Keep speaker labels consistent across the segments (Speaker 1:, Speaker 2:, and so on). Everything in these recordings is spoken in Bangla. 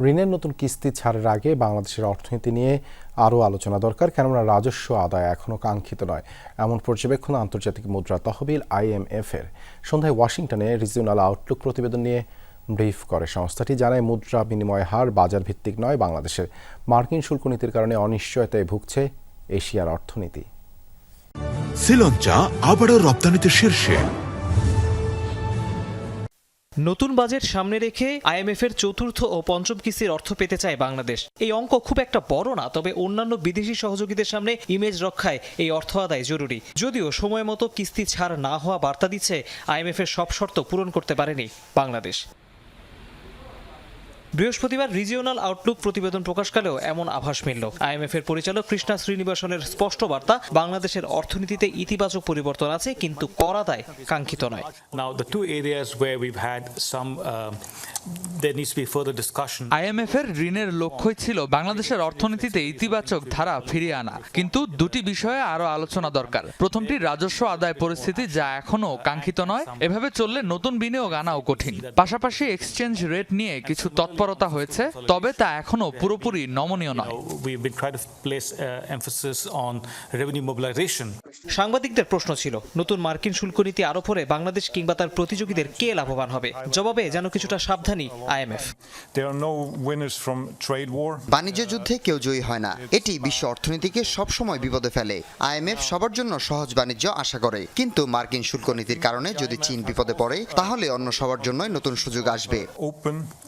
Speaker 1: ঋণের নতুন কিস্তি ছাড়ের আগে বাংলাদেশের অর্থনীতি নিয়ে আরও আলোচনা দরকার, কেননা রাজস্ব আদায় এখনও কাঙ্ক্ষিত নয়। এমন পর্যবেক্ষণ আন্তর্জাতিক মুদ্রা তহবিল আইএমএফ এর। সন্ধ্যায় ওয়াশিংটনে রিজিওনাল আউটলুক প্রতিবেদন নিয়ে ব্রিফ করে সংস্থাটি, জানায় মুদ্রা বিনিময় হার বাজার ভিত্তিক নয়, বাংলাদেশের মার্কিন শুল্ক নীতির কারণে অনিশ্চয়তায় ভুগছে এশিয়ার অর্থনীতি।
Speaker 2: শ্রীলঞ্চা আবারও রপ্তানিতে শীর্ষে।
Speaker 3: নতুন বাজেট সামনে রেখে আইএমএফ এর চতুর্থ ও পঞ্চম কিস্তির অর্থ পেতে চায় বাংলাদেশ। এই অঙ্ক খুব একটা বড় না, তবে অন্যান্য বিদেশি সহযোগীদের সামনে ইমেজ রক্ষায় এই অর্থ আদায় জরুরি। যদিও সময় মতো কিস্তি ছাড় না হওয়া বার্তা দিচ্ছে আইএমএফ এর সব শর্ত পূরণ করতে পারেনি বাংলাদেশ। বৃহস্পতিবার রিজিওনাল আউটলুক প্রতিবেদন প্রকাশকালেও এমন আভাস মিলল। আইএমএফ এর পরিচালক কৃষ্ণা শ্রীনিবাসনের স্পষ্ট বার্তা বাংলাদেশের অর্থনীতিতে ইতিবাচক পরিবর্তন আছে কিন্তু কর আদায় কাঙ্ক্ষিত নয়।
Speaker 4: Now, the two areas where we've had some, um, there needs to be further discussion.
Speaker 5: IMF এর ঋণের লক্ষ্যই ছিল বাংলাদেশের অর্থনীতিতে ইতিবাচক ধারা ফিরিয়ে আনা কিন্তু দুটি বিষয়ে আরও আলোচনা দরকার। প্রথমটি রাজস্ব আদায় পরিস্থিতি যা এখনও কাঙ্ক্ষিত নয় এভাবে চললে নতুন বিনিয়োগ আনাও কঠিন। পাশাপাশি এক্সচেঞ্জ রেট নিয়ে কিছু তৎপরতা হয়েছে তবে তা এখনও পুরোপুরি নমনীয় নয়।
Speaker 4: Uh.
Speaker 3: সাংবাদিকদের প্রশ্ন ছিল নতুন মার্কিন শুল্ক নীতি আরোপ হলে বাংলাদেশ কিংবা তার প্রতিযোগীদের কে লাভবান হবে? জবাবে যেন কিছুটা সাবধানী আইএমএফ.
Speaker 6: বাণিজ্য যুদ্ধে কেউ জয়ী হয় না। এটি বিশ্ব অর্থনীতিকে সবসময় বিপদে ফেলে। আইএমএফ সবার জন্য সহজ বাণিজ্য আশা করে। কিন্তু মার্কিন শুল্ক নীতির কারণে যদি চীন বিপদে পড়ে তাহলে অন্য সবার জন্যই নতুন সুযোগ আসবে।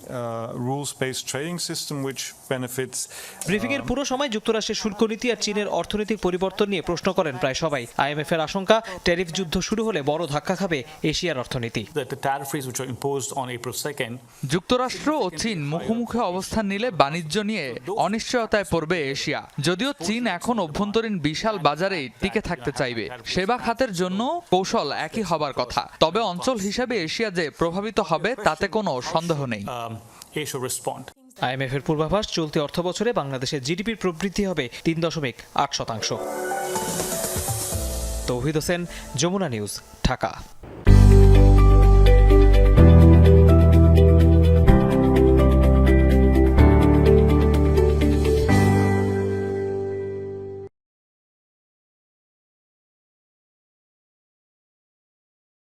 Speaker 7: Open, uh, rules-based trading system
Speaker 3: briefing এর পুরো সময় যুক্তরাষ্ট্রের শুল্ক নীতি আর চীনের অর্থনৈতিক পরিবর্তন নিয়ে প্রশ্ন করেন প্রায় সবাই। আইএমএফ এর আশঙ্কা ট্যারিফ যুদ্ধ শুরু হলে বড় ধাক্কা খাবে এশিয়ার অর্থনীতি।
Speaker 4: The the tariff rates which were imposed on April 2nd
Speaker 5: যুক্তরাষ্ট্র ও চীন মুখোমুখি অবস্থান নিলে বাণিজ্য নিয়ে অনিশ্চয়তায় পড়বে এশিয়া। যদিও চীন এখন অভ্যন্তরীণ বিশাল বাজারেই টিকে থাকতে চাইবে। সেবা খাতের জন্য কৌশল একই হবার কথা। তবে অঞ্চল হিসেবে এশিয়া যে প্রভাবিত হবে তাতে কোনো সন্দেহ নেই।
Speaker 4: Um, respond.
Speaker 3: আইএমএফ এর পূর্বাভাস চলতি অর্থবছরে বাংলাদেশের জিডিপির প্রবৃদ্ধি হবে তিন দশমিক আট শতাংশ তৌহিদ হোসেন যমুনা নিউজ ঢাকা